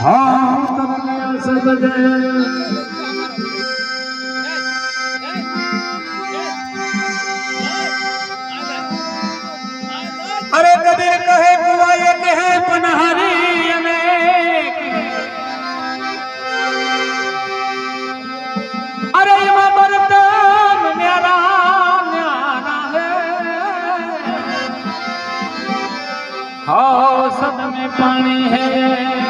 હા તમને સમજે અરે કબીર કહે કુવાએ કહે પનહારી અને અરે એમાં બરતન પાણી હે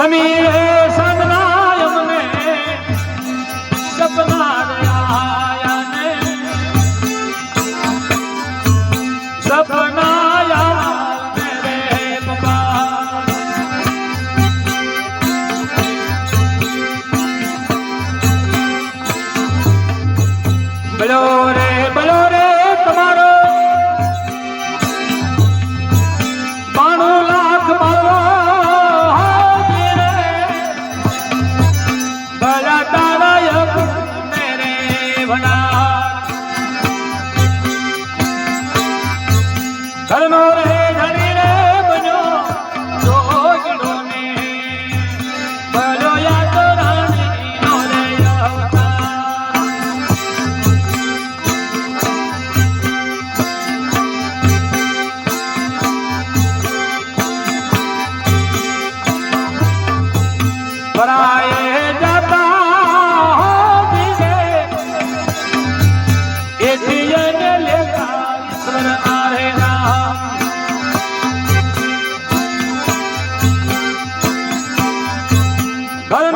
স্বামী Cada